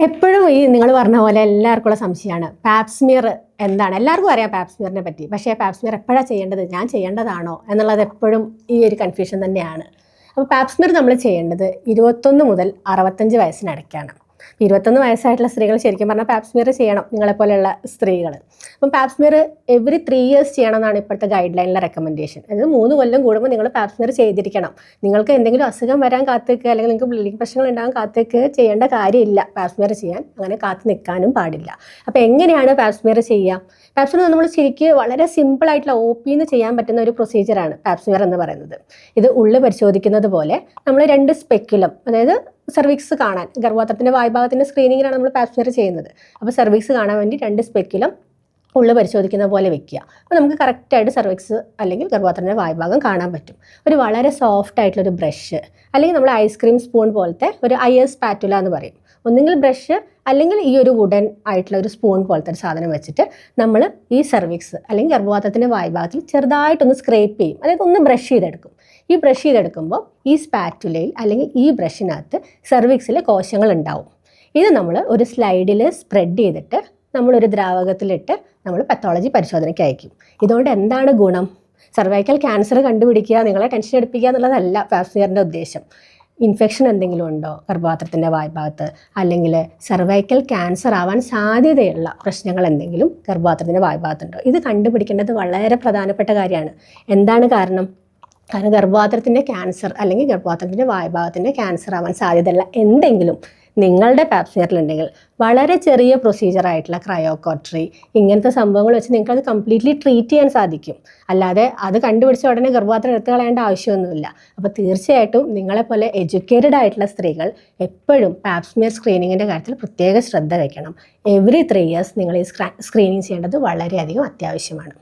എപ്പോഴും ഈ നിങ്ങൾ പറഞ്ഞ പോലെ എല്ലാവർക്കും ഉള്ള സംശയമാണ് പാപ്സ്മിയർ എന്താണ്? എല്ലാവർക്കും അറിയാം പാപ്സ്മിയറിനെ പറ്റി. പക്ഷേ പാപ്സ്മിയർ എപ്പോഴാണ് ചെയ്യേണ്ടത്? ഞാൻ ചെയ്യേണ്ടതാണോ? എന്നുള്ളത് എപ്പോഴും ഈ ഒരു കൺഫ്യൂഷൻ തന്നെയാണ്. അപ്പോൾ പാപ്സ്മിയർ നമ്മൾ ചെയ്യേണ്ടത് ഇരുപത്തൊന്ന് മുതൽ അറുപത്തഞ്ച് വയസ്സിനിടയ്ക്കാണ്. ഇരുപത്തൊന്ന് വയസ്സായിട്ടുള്ള സ്ത്രീകൾ ശരിക്കും പറഞ്ഞാൽ പാപ്സ്മിയർ ചെയ്യണം നിങ്ങളെപ്പോലെയുള്ള സ്ത്രീകൾ അപ്പം പാപ്സ്മിയർ എവറി ത്രീ ഇയേഴ്സ് ചെയ്യണം എന്നാണ് ഇപ്പോഴത്തെ ഗൈഡ് ലൈനിലെ റെക്കമെൻഡേഷൻ അതായത് മൂന്ന് കൊല്ലം കൂടുമ്പോൾ നിങ്ങൾ പാപ്സ്മിയർ ചെയ്തിരിക്കണം. നിങ്ങൾക്ക് എന്തെങ്കിലും അസുഖം വരാൻ കാത്തേക്ക് അല്ലെങ്കിൽ നിങ്ങൾക്ക് ബ്ലീഡിങ് പ്രശ്നങ്ങൾ ഉണ്ടാകാൻ കാത്തേക്ക് ചെയ്യേണ്ട കാര്യമില്ല. പാപ്സ്മിയർ ചെയ്യാൻ അങ്ങനെ കാത്തു നിൽക്കാനും പാടില്ല. അപ്പോൾ എങ്ങനെയാണ് പാപ്സ്മിയർ ചെയ്യുക പാപ്സ്മിയർ നമ്മൾ ശരിക്കും വളരെ സിമ്പിൾ ആയിട്ടുള്ള ഒ പിന്ന് ചെയ്യാൻ പറ്റുന്ന ഒരു പ്രൊസീജിയറാണ് പാപ്സ്മിയർ എന്ന് പറയുന്നത്. ഇത് ഉള്ളു പരിശോധിക്കുന്നത് പോലെ നമ്മൾ രണ്ട് സ്പെക്കുലം അതായത് സർവീക്സ് കാണാൻ ഗർഭപാത്രത്തിന്റെ വായ്ഭാഗത്തിന്റെ സ്ക്രീനിങ്ങിനാണ് നമ്മൾ പാപ്സ്മിയർ ചെയ്യുന്നത്. അപ്പോൾ സർവീസ് കാണാൻ വേണ്ടി രണ്ട് സ്പെക്കിലും ഉള്ളു പരിശോധിക്കുന്ന പോലെ വെക്കുക. അപ്പോൾ നമുക്ക് കറക്റ്റായിട്ട് സർവീസ് അല്ലെങ്കിൽ ഗർഭപാത്രത്തിന്റെ വായ്ഭാഗം കാണാൻ പറ്റും. ഒരു വളരെ സോഫ്റ്റ് ആയിട്ടുള്ളൊരു ബ്രഷ് അല്ലെങ്കിൽ നമ്മൾ ഐസ്ക്രീം സ്പൂൺ പോലത്തെ ഒരു ഐ എസ് പാറ്റുല എന്ന് പറയും. ഒന്നുകിൽ ബ്രഷ് അല്ലെങ്കിൽ ഈ ഒരു വുഡൻ ആയിട്ടുള്ള ഒരു സ്പൂൺ പോലത്തെ ഒരു സാധനം വെച്ചിട്ട് നമ്മൾ ഈ സർവീക്സ് അല്ലെങ്കിൽ ഗർഭപാത്രത്തിന്റെ വായ്ഭാഗത്തിൽ ചെറുതായിട്ടൊന്ന് സ്ക്രേപ്പ് ചെയ്യും. അതായത് ഒന്ന് ബ്രഷ് ചെയ്തെടുക്കും. ഈ ബ്രഷ് ചെയ്തെടുക്കുമ്പോൾ ഈ സ്പാറ്റുലയിൽ അല്ലെങ്കിൽ ഈ ബ്രഷിനകത്ത് സെർവിക്സിലെ കോശങ്ങൾ ഉണ്ടാവും ഇത് നമ്മൾ ഒരു സ്ലൈഡിൽ സ്പ്രെഡ് ചെയ്തിട്ട് നമ്മളൊരു ദ്രാവകത്തിലിട്ട് നമ്മൾ പത്തോളജി പരിശോധനയ്ക്ക് അയക്കും. ഇതുകൊണ്ട് എന്താണ് ഗുണം? സർവൈക്കൽ ക്യാൻസർ കണ്ടുപിടിക്കുക നിങ്ങളെ ടെൻഷൻ എടുപ്പിക്കുക എന്നുള്ളതല്ല പാപ്സിയറിന്റെ ഉദ്ദേശം. ഇൻഫെക്ഷൻ എന്തെങ്കിലും ഉണ്ടോ ഗർഭപാത്രത്തിന്റെ വായ്ഭാഗത്ത് അല്ലെങ്കിൽ സർവൈക്കൽ ക്യാൻസർ ആവാൻ സാധ്യതയുള്ള പ്രശ്നങ്ങൾ എന്തെങ്കിലും ഗർഭപാത്രത്തിന്റെ വായ്ഭാഗത്തുണ്ടോ ഇത് കണ്ടുപിടിക്കേണ്ടത് വളരെ പ്രധാനപ്പെട്ട കാര്യമാണ്. എന്താണ് കാരണം? കാരണം ഗർഭപാത്രത്തിന്റെ ക്യാൻസർ അല്ലെങ്കിൽ ഗർഭപാത്രത്തിന്റെ വായുഭാഗത്തിന്റെ ക്യാൻസർ ആവാൻ സാധ്യതയുള്ള എന്തെങ്കിലും നിങ്ങളുടെ പാപ്സിയറിലുണ്ടെങ്കിൽ വളരെ ചെറിയ പ്രൊസീജിയർ ആയിട്ടുള്ള ക്രയോകോട്രി ഇങ്ങനത്തെ സംഭവങ്ങൾ വെച്ച് നിങ്ങൾക്ക് അത് കംപ്ലീറ്റ്ലി ട്രീറ്റ് ചെയ്യാൻ സാധിക്കും. അല്ലാതെ അത് കണ്ടുപിടിച്ച ഉടനെ ഗർഭപാത്രം എടുത്തു കളയേണ്ട ആവശ്യമൊന്നുമില്ല. അപ്പോൾ തീർച്ചയായിട്ടും നിങ്ങളെപ്പോലെ എഡ്യൂക്കേറ്റഡ് ആയിട്ടുള്ള സ്ത്രീകൾ എപ്പോഴും പാപ്സ്മിയർ സ്ക്രീനിങ്ങിന്റെ കാര്യത്തിൽ പ്രത്യേക ശ്രദ്ധ വയ്ക്കണം എവറി ത്രീ ഇയേഴ്സ് നിങ്ങൾ ഈ സ്ക്രീനിങ് ചെയ്യേണ്ടത് വളരെയധികം അത്യാവശ്യമാണ്.